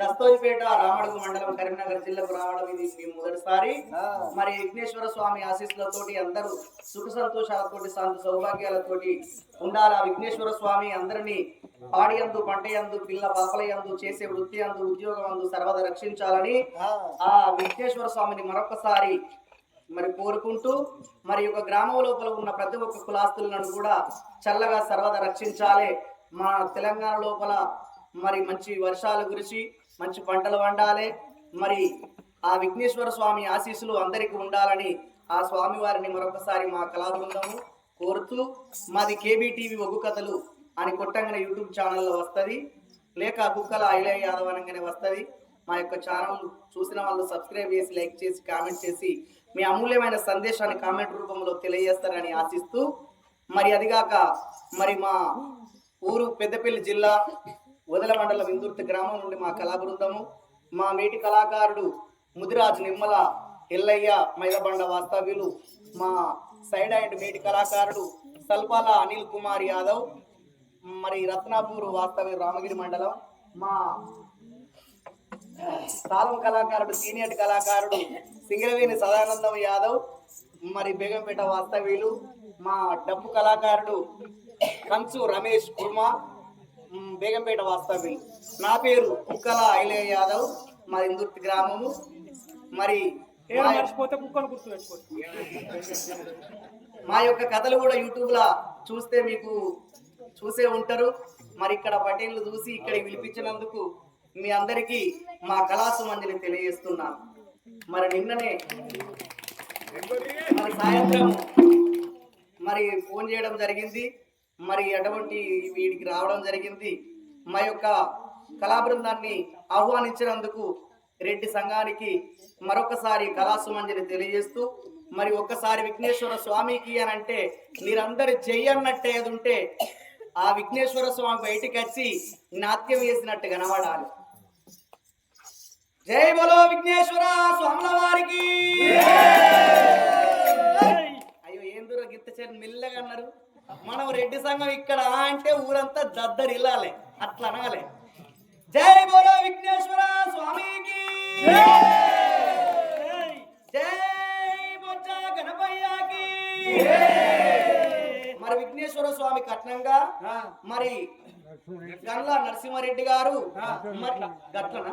దస్తోజిపేట రామడుగు మండలం కరీంనగర్ జిల్లాకు రావడం ఇది మేము మొదటిసారి. మరి విఘ్నేశ్వర స్వామి ఆశీస్సులతోటి అందరూ సుఖ సంతోషాలతోటి శాంతి సౌభాగ్యాలతోటి ఉండాలి. ఆ విఘ్నేశ్వర స్వామి అందరినీ పాడి అందు పంట యందు పిల్ల పాపల యందు చేసే వృత్తి అందు ఉద్యోగం అందు సర్వదా రక్షించాలని ఆ. విఘ్నేశ్వర స్వామిని మరొకసారి మరి కోరుకుంటూ మరి ఒక గ్రామం లోపల ఉన్న ప్రతి ఒక్క కులాస్తులను కూడా చల్లగా సర్వదా రక్షించాలి. మా తెలంగాణ లోపల మరి మంచి వర్షాలు కురిసి మంచి పంటలు వండాలి మరి ఆ విఘ్నేశ్వర స్వామి ఆశీస్సులు అందరికీ ఉండాలని ఆ స్వామి వారిని మరొకసారి మా కళాబృందము కోరుతూ మాది కేబీటీవీ ఒగ్గు కథలు అని కొట్టంగానే యూట్యూబ్ ఛానల్లో వస్తుంది. లేక కుక్కల ఐలయ్య యాదవ్ అనగానే వస్తుంది. మా యొక్క ఛానల్ చూసిన వాళ్ళు సబ్స్క్రైబ్ చేసి లైక్ చేసి కామెంట్ చేసి మీ అమూల్యమైన సందేశాన్ని కామెంట్ రూపంలో తెలియజేస్తారని ఆశిస్తూ మరి అదిగాక మరి మా ఊరు పెద్దపల్లి జిల్లా వదల మండలం ఇందుర్తి గ్రామం నుండి మా కళా బృందము మా మేటి కళాకారుడు ముదిరాజ్ నిమ్మల ఎల్లయ్య మైలబండ వాస్తవ్యులు మా సైడ్ అండ్ మేటి కళాకారుడు సల్పాల అనిల్ కుమార్ యాదవ్ మరి రత్నాపూర్ వాస్తవ్య రామగిరి మండలం మా తాళం కళాకారుడు సీనియర్ కళాకారుడు సింగరవేణి సదానందం యాదవ్ మరి బేగంపేట వాస్తవ్యులు మా డప్పు కళాకారుడు కంచు రమేష్ కుర్మా బేగంపేట వాస్తవ్యులు. నా పేరు కుక్కల ఐలయ్య యాదవ్. మా ఇందుర్తి గ్రామము. మరి మా- యొక్క కథలు కూడా యూట్యూబ్ లా చూస్తే మీకు చూసే ఉంటారు. మరి ఇక్కడ పటేళ్ళు చూసి ఇక్కడ పిలిపించినందుకు మీ అందరికీ మా కళాసు మందిని తెలియజేస్తున్నాను మరి నిన్ననే మరి సాయంత్రం మరి ఫోన్ చేయడం జరిగింది. మరి అటువంటి వీడికి రావడం జరిగింది. మా యొక్క కళా బృందాన్ని ఆహ్వానించినందుకు రెడ్డి సంఘానికి మరొకసారి కళాసుమంజలి తెలియజేస్తూ మరి ఒక్కసారి విఘ్నేశ్వర స్వామికి అని అంటే మీరందరు చెయ్యన్నట్టే అది ఉంటే ఆ విఘ్నేశ్వర స్వామి బయటికి వచ్చి నాట్యం వేసినట్టు కనబడాలి. జై బలో విఘ్నేశ్వర స్వాముల వారికి! అయ్యో ఏం దూరం గిత్త మెల్లగా అన్నారు. మనం రెడ్డి సంఘం ఇక్కడ అంటే ఊరంతా దద్దరిల్లాలే. అట్లా అనగాలి జై బోలో విఘ్నేశ్వర స్వామికి. జై. బొజ్జ గణపయ్యకి. మరి విఘ్నేశ్వర స్వామి కట్నంగా మరి గండ్ల నరసింహారెడ్డి గారు. గట్లనా?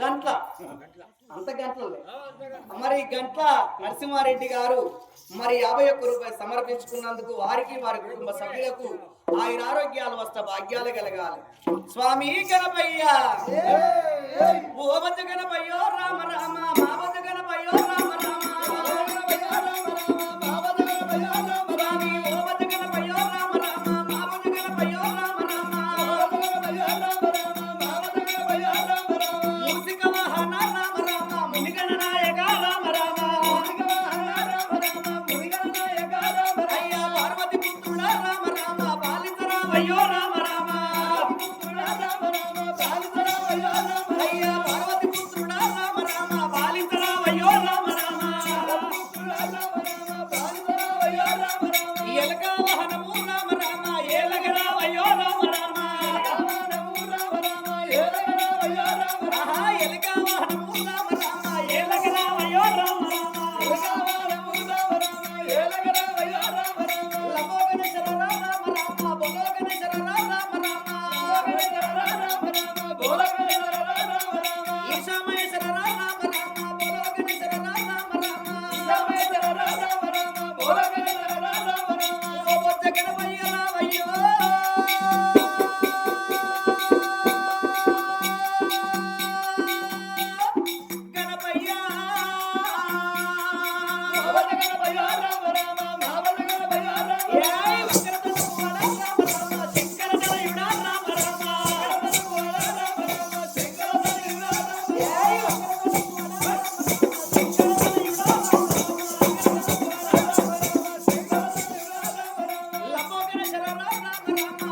గంట్ల. అంత గంటలే మరి గంట్ల నరసింహారెడ్డి గారు మరి యాభై ఒక్క రూపాయలు సమర్పించుకున్నందుకు వారికి వారి కుటుంబ సభ్యులకు ఆయన ఆరోగ్యాలు వస్త భాగ్యాలు కలగాలి. స్వామి గణపయ్య. వద్ద గణపయ్యో Come on, come on.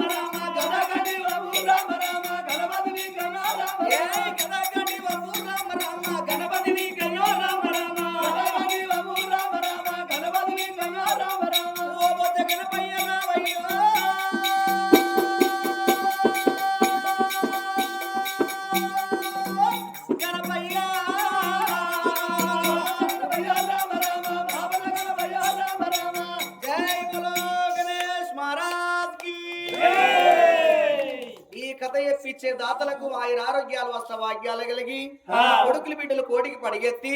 ఎప్పించే దాతలకు ఆయన ఆరోగ్యాలు వస్త భాగ్యాలు కలిగి కొడుకులు బిడ్డలు కోటికి పడిగెత్తి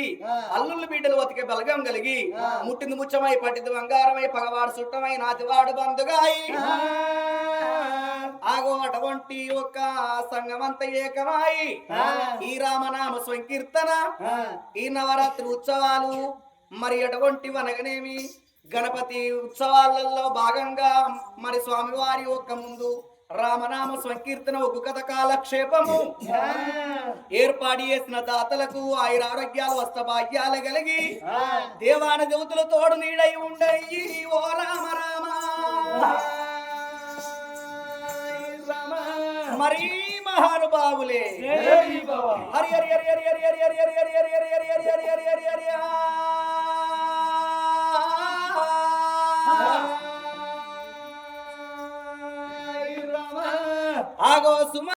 అల్లుళ్ళు బిడ్డలు బతికే బలగం కలిగి ముట్టింది ముచ్చమై పట్టింది బంగారమై పగవాడు చుట్టమై నాతివాడు బంధుగాయి. ఆగో అటువంటి ఒక సంగమంత ఏకమై ఈ రామనామ సంకీర్తన ఈ నవరాత్రి ఉత్సవాలు మరి అటువంటి వనగనేమి గణపతి ఉత్సవాలలో భాగంగా మరి స్వామివారి యొక్క ముందు రామనామ సంకీర్తన ఒక కథ కాలక్షేపము. ఏర్పాటు చేసిన దాతలకు ఆయుర ఆరోగ్యాలు వస్త భాగ్యాలు కలిగి దేవాన దేవతల తోడు నీడై ఉండయి. ఓ రామ రామ. మరీ మహానుభావులే. హరి హరి హరి హరి హరి హరి హరి suma.